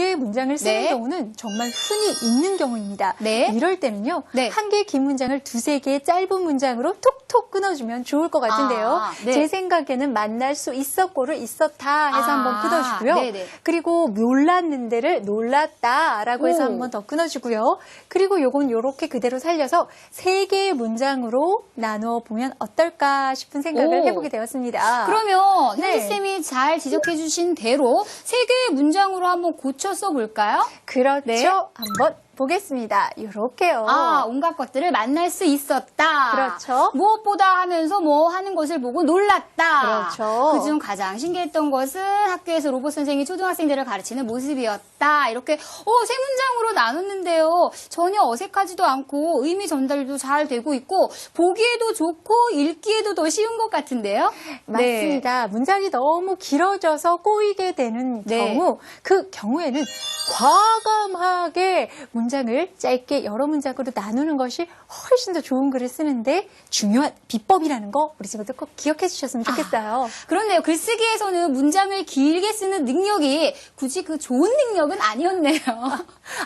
개의 문장을 쓰는 네. 경우는 정말 흔히 있는 경우입니다. 네. 이럴 때는요, 네. 한 개의 긴 문장을 두세 개의 짧은 문장으로 톡톡 끊어주면 좋을 것 같은데요. 아, 네. 제 생각에는 만날 수 있었고를 있었다 해서 아, 한번 끊어주고요. 네네. 그리고 몰랐는데를 놀랐다라고 해서 오. 한번 더 끊어주고요. 그리고 요건 요렇게 그대로 살려서 세 개의 문장으로 나누어 보면 어떨까 싶은 생각을 오. 해보게 되었습니다. 그러면 네. 혜리쌤이 잘 지적해 주신 대로 세 개의 문장으로 한번 고쳐 써볼까요? 그렇죠. 네. 한번 보겠습니다. 요렇게요. 아, 온갖 것들을 만날 수 있었다. 그렇죠. 무엇보다 하면서 뭐 하는 것을 보고 놀랐다. 그렇죠. 그중 가장 신기했던 것은 학교에서 로봇 선생이 초등학생들을 가르치는 모습이었다. 이렇게 어, 세 문장으로 나눴는데요. 전혀 어색하지도 않고 의미 전달도 잘 되고 있고 보기에도 좋고 읽기에도 더 쉬운 것 같은데요. 네. 맞습니다. 문장이 너무 길어져서 꼬이게 되는 네. 경우, 그 경우에는 과감하게 문장 을 짧게 여러 문장으로 나누는 것이 훨씬 더 좋은 글을 쓰는데 중요한 비법이라는 거 우리 친구들 꼭 기억해 주셨으면 좋겠어요. 그런데요, 글쓰기에서는 문장을 길게 쓰는 능력이 굳이 그 좋은 능력은 아니었네요.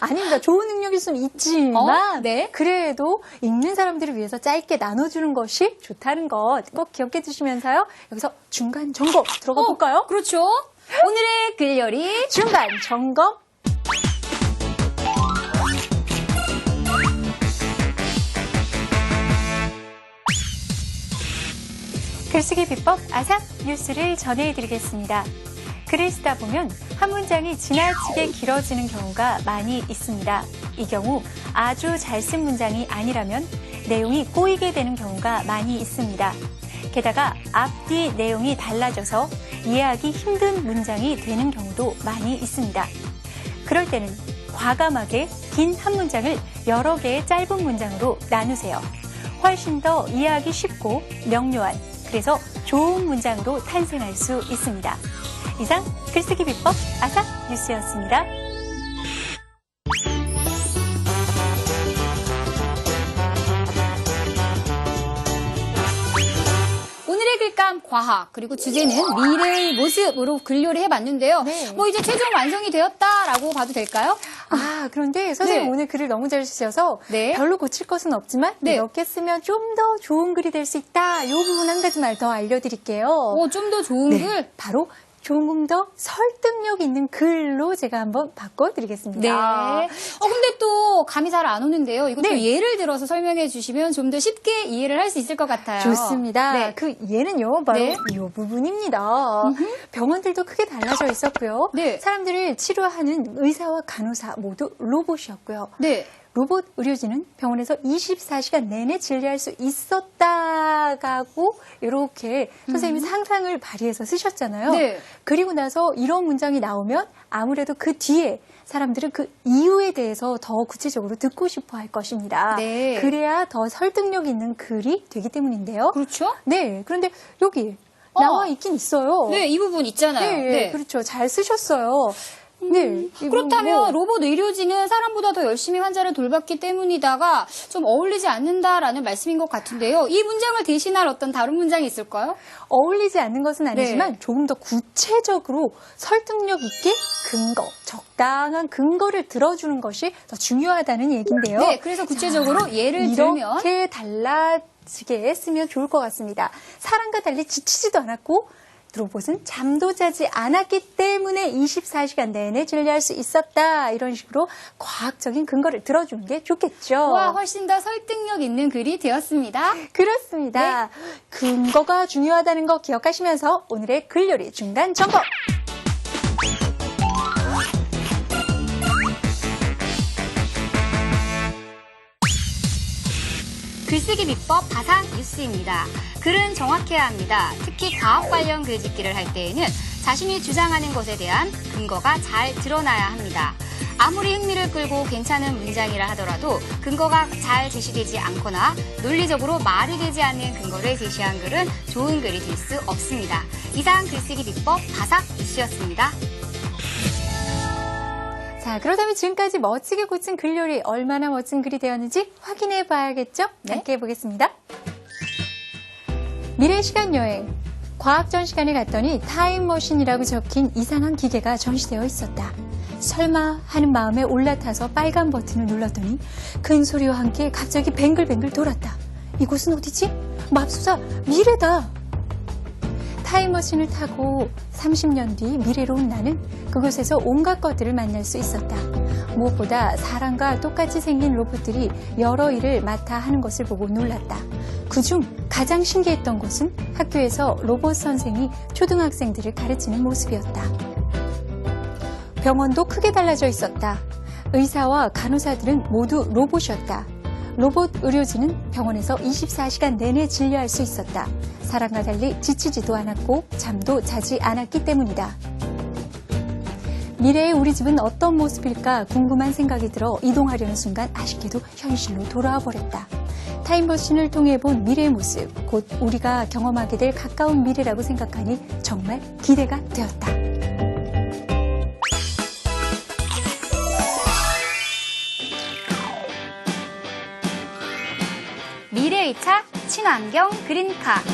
아닙니다. 좋은 능력일 수는 있지만 어? 네. 그래도 읽는 사람들을 위해서 짧게 나눠주는 것이 좋다는 것 꼭 기억해 주시면서요. 여기서 중간 점검 들어가 볼까요? 그렇죠. 오늘의 글열이 중간 점검 글쓰기 비법 아삭 뉴스를 전해드리겠습니다. 글을 쓰다 보면 한 문장이 지나치게 길어지는 경우가 많이 있습니다. 이 경우 아주 잘 쓴 문장이 아니라면 내용이 꼬이게 되는 경우가 많이 있습니다. 게다가 앞뒤 내용이 달라져서 이해하기 힘든 문장이 되는 경우도 많이 있습니다. 그럴 때는 과감하게 긴 한 문장을 여러 개의 짧은 문장으로 나누세요. 훨씬 더 이해하기 쉽고 명료한 그래서 좋은 문장으로 탄생할 수 있습니다. 이상 글쓰기 비법 아삭 뉴스였습니다. 오늘의 글감 과학 그리고 주제는 미래의 모습으로 글요리 해봤는데요. 네. 뭐 이제 최종 완성이 되었다라고 봐도 될까요? 아, 그런데 선생님 네. 오늘 글을 너무 잘 쓰셔서 네. 별로 고칠 것은 없지만 네. 이렇게 쓰면 좀 더 좋은 글이 될 수 있다. 이 부분 한 가지만 더 알려드릴게요. 어, 좀 더 좋은 네, 글. 바로 조금 더 설득력 있는 글로 제가 한번 바꿔드리겠습니다. 네. 어, 근데 또 감이 잘 안 오는데요. 이것도 네. 예를 들어서 설명해 주시면 좀 더 쉽게 이해를 할 수 있을 것 같아요. 좋습니다. 네. 그 예는요, 바로 네. 이 부분입니다. 병원들도 크게 달라져 있었고요. 네. 사람들을 치료하는 의사와 간호사 모두 로봇이었고요. 네. 로봇 의료진은 병원에서 24시간 내내 진료할 수 있었다고 이렇게 선생님이 상상을 발휘해서 쓰셨잖아요. 네. 그리고 나서 이런 문장이 나오면 아무래도 그 뒤에 사람들은 그 이유에 대해서 더 구체적으로 듣고 싶어 할 것입니다. 네. 그래야 더 설득력 있는 글이 되기 때문인데요. 그렇죠? 네. 그런데 여기 어. 나와 있긴 있어요. 네, 이 부분 있잖아요. 네, 그렇죠. 잘 쓰셨어요. 네. 이건 그렇다면 뭐- 로봇 의료진은 사람보다 더 열심히 환자를 돌봤기 때문이다가 좀 어울리지 않는다라는 말씀인 것 같은데요. 이 문장을 대신할 어떤 다른 문장이 있을까요? 어울리지 않는 것은 아니지만 네. 조금 더 구체적으로 설득력 있게 근거, 적당한 근거를 들어주는 것이 더 중요하다는 얘기인데요. 네, 그래서 구체적으로 예를 들면 이렇게 달라지게 쓰면 좋을 것 같습니다. 사람과 달리 지치지도 않았고 로봇은 잠도 자지 않았기 때문에 24시간 내내 진료할 수 있었다. 이런 식으로 과학적인 근거를 들어주는 게 좋겠죠. 와 훨씬 더 설득력 있는 글이 되었습니다. 그렇습니다. 근거가 중요하다는 거 기억하시면서 오늘의 글요리 중간 점검. 글쓰기 비법 바삭 뉴스입니다. 글은 정확해야 합니다. 특히 과학 관련 글짓기를 할 때에는 자신이 주장하는 것에 대한 근거가 잘 드러나야 합니다. 아무리 흥미를 끌고 괜찮은 문장이라 하더라도 근거가 잘 제시되지 않거나 논리적으로 말이 되지 않는 근거를 제시한 글은 좋은 글이 될 수 없습니다. 이상 글쓰기 비법 바삭 뉴스였습니다. 자, 그렇다면 지금까지 멋지게 고친 글 요리 얼마나 멋진 글이 되었는지 확인해 봐야겠죠? 네. 함께 해보겠습니다. 미래 시간 여행. 과학 전시관에 갔더니 타임머신이라고 적힌 이상한 기계가 전시되어 있었다. 설마 하는 마음에 올라타서 빨간 버튼을 눌렀더니 큰 소리와 함께 갑자기 뱅글뱅글 돌았다. 이곳은 어디지? 맙소사 미래다. 타임머신을 타고 30년 뒤 미래로 온 나는 그곳에서 온갖 것들을 만날 수 있었다. 무엇보다 사람과 똑같이 생긴 로봇들이 여러 일을 맡아 하는 것을 보고 놀랐다. 그중 가장 신기했던 것은 학교에서 로봇 선생이 초등학생들을 가르치는 모습이었다. 병원도 크게 달라져 있었다. 의사와 간호사들은 모두 로봇이었다. 로봇 의료진은 병원에서 24시간 내내 진료할 수 있었다. 사람과 달리 지치지도 않았고 잠도 자지 않았기 때문이다. 미래의 우리 집은 어떤 모습일까 궁금한 생각이 들어 이동하려는 순간 아쉽게도 현실로 돌아와 버렸다. 타임머신을 통해 본 미래의 모습, 곧 우리가 경험하게 될 가까운 미래라고 생각하니 정말 기대가 되었다. 미래의 차 친환경 그린카.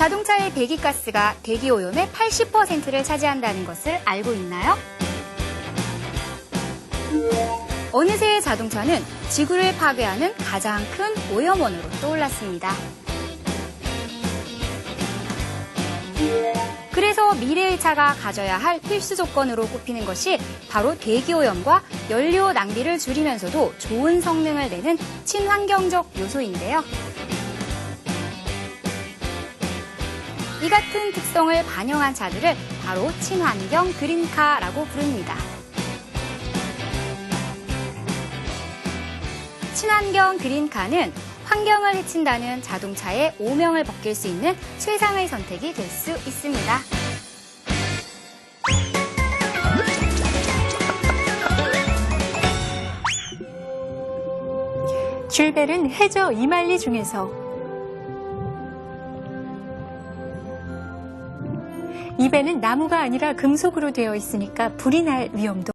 자동차의 배기가스가 대기 오염의 80%를 차지한다는 것을 알고 있나요? 어느새 자동차는 지구를 파괴하는 가장 큰 오염원으로 떠올랐습니다. 그래서 미래의 차가 가져야 할 필수 조건으로 꼽히는 것이 바로 대기오염과 연료 낭비를 줄이면서도 좋은 성능을 내는 친환경적 요소인데요. 이 같은 특성을 반영한 차들을 바로 친환경 그린카라고 부릅니다. 친환경 그린카는 환경을 해친다는 자동차의 오명을 벗길 수 있는 최상의 선택이 될 수 있습니다. 줄벨은 해저 이말리 중에서 이 배는 나무가 아니라 금속으로 되어 있으니까 불이 날 위험도